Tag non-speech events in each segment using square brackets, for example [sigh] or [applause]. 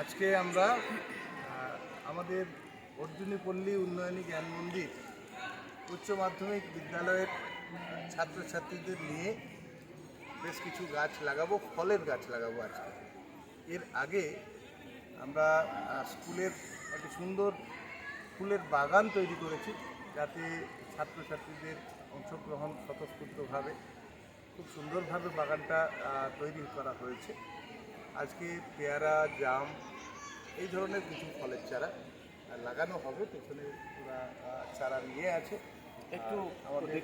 আজকে আমরা আমাদের অর্জুনী পল্লী উন্নয়নী জ্ঞান মন্দির উচ্চ মাধ্যমিক বিদ্যালয়ের ছাত্রছাত্রীদের নিয়ে বেশ কিছু গাছ লাগাবো, ফলের গাছ লাগাবো আজকে। এর আগে আমরা স্কুলের একটি সুন্দর ফুলের বাগান তৈরি করেছি, যাতে ছাত্রছাত্রীদের অংশগ্রহণ স্বতঃস্ফূর্তভাবে, খুব সুন্দরভাবে বাগানটা তৈরি করা হয়েছে। আজকে পেয়ারা জাম এই ধরনের কিছু ফলের চারা লাগানো হবে। পেছনে ওরা চারা নিয়ে আছে। একটু আমাদের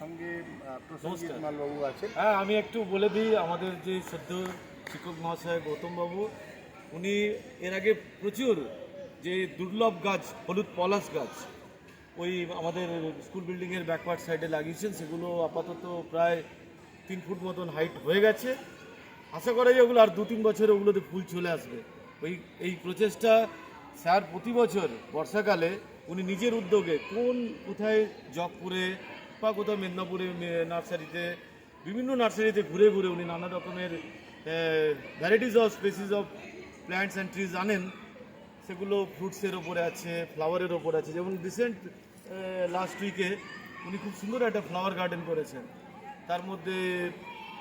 সঙ্গে আহ, প্রসেনজিৎ মালবাবু আছে হ্যাঁ আমি একটু বলে দিই আমাদের যে সদ্য শিক্ষক মহাশয় গৌতম বাবু উনি এর আগে প্রচুর যে দুর্লভ গাছ হলুদ পলাশ গাছ ওই আমাদের স্কুল বিল্ডিংয়ের ব্যাকওয়ার্ড সাইডে লাগিয়েছেন। সেগুলো আপাতত প্রায় তিন ফুট মতন হাইট হয়ে গেছে। আশা করা যায় ওগুলো আর দু তিন বছরে ওগুলোতে ফুল চলে আসবে। ওই, এই প্রচেষ্টা স্যার প্রতি বছর বর্ষাকালে উনি নিজের উদ্যোগে কোন কোথায় জগপুরে বা কোথাও মেদিনীপুরে নার্সারিতে, বিভিন্ন নার্সারিতে ঘুরে ঘুরে উনি নানা রকমের varieties of species of plants and trees আনেন। সেগুলো ফ্রুটসের ওপরে আছে ফ্লাওয়ারের ওপরে আছে। যেমন রিসেন্ট লাস্ট উইকে উনি খুব সুন্দর একটা ফ্লাওয়ার গার্ডেন করেছেন। তার মধ্যে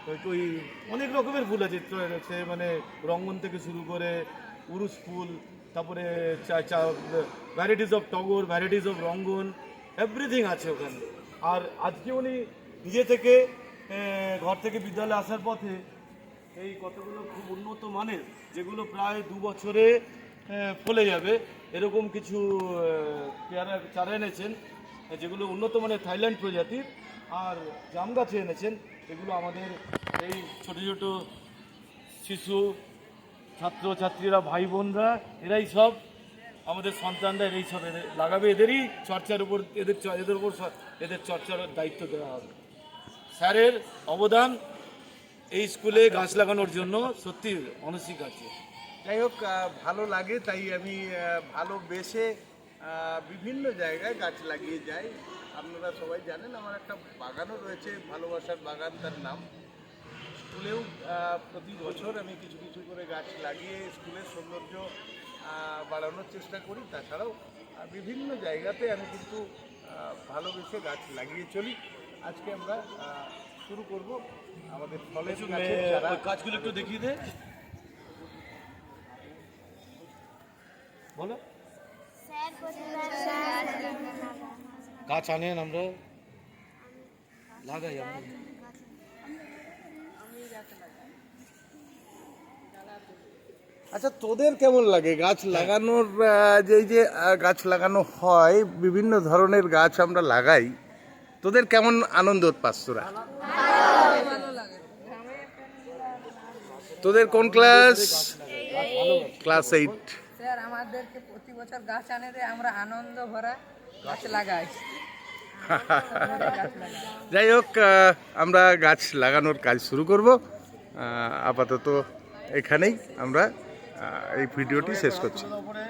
ওই- অনেক রকমের ফুল আছে সে মানে রঙ্গন থেকে শুরু করে উরুস ফুল, তারপরে ভ্যারাইটিস অফ টগর ভ্যারাইটিস অফ রঙ্গন এভরিথিং আছে ওখানে। আর আজকে উনি নিজে থেকে ঘর থেকে বিদ্যালয়ে আসার পথে এই কতগুলো খুব উন্নত মানের, যেগুলো প্রায় দু বছরে ফলে যাবে, এরকম কিছু পেয়ারা চারা এনেছেন যেগুলো উন্নত মানের থাইল্যান্ড প্রজাতির, আর জাম গাছে এনেছেন, এগুলো আমাদের এই ছোট ছোট শিশু ছাত্র ছাত্রীরা ভাই বোনরা এরাই সব আমাদের সন্তানরা এরাই সব এদের লাগাবে, এদেরই চর্চার উপর, এদের এদের উপর এদের চর্চার দায়িত্ব দেওয়া হবে। স্যারের অবদান এই স্কুলে গাছ লাগানোর জন্য সত্যি অনস্বীকার্য যাই হোক ভালো লাগে, তাই আমি ভালোবেসে বিভিন্ন জায়গায় গাছ লাগিয়ে যাই। আপনারা সবাই জানেন, আমার একটা বাগানও রয়েছে, ভালোবাসার বাগান, তার নাম স্কুলেও প্রতি বছর আমি কিছু কিছু করে গাছ লাগিয়ে স্কুলের সৌন্দর্য বাড়ানোর চেষ্টা করি। তাছাড়াও বিভিন্ন জায়গাতে আমি কিন্তু ভালোবেসে গাছ লাগিয়ে চলি। আজকে আমরা শুরু করব আমাদের ফলের গাছগুলো একটু দেখিয়ে দে। বলো। গাছ আনেন আমরা। লাগাই আমরা। আচ্ছা তোদের কেমন লাগে গাছ লাগানোর আহ, যে যে গাছ লাগানো হয় বিভিন্ন ধরনের গাছ আমরা লাগাই তোদের কেমন আনন্দ পাস তোরা? তোদের কোন ক্লাস? Class eight. স্যার আমাদেরকে প্রতি বছর গাছ আনে দেয় আমরা আনন্দ ভরা গাছ লাগাই। [laughs] যাই হোক আমরা গাছ লাগানোর কাজ শুরু করব। আপাতত এখানেই আমরা এই ভিডিওটি শেষ করছি।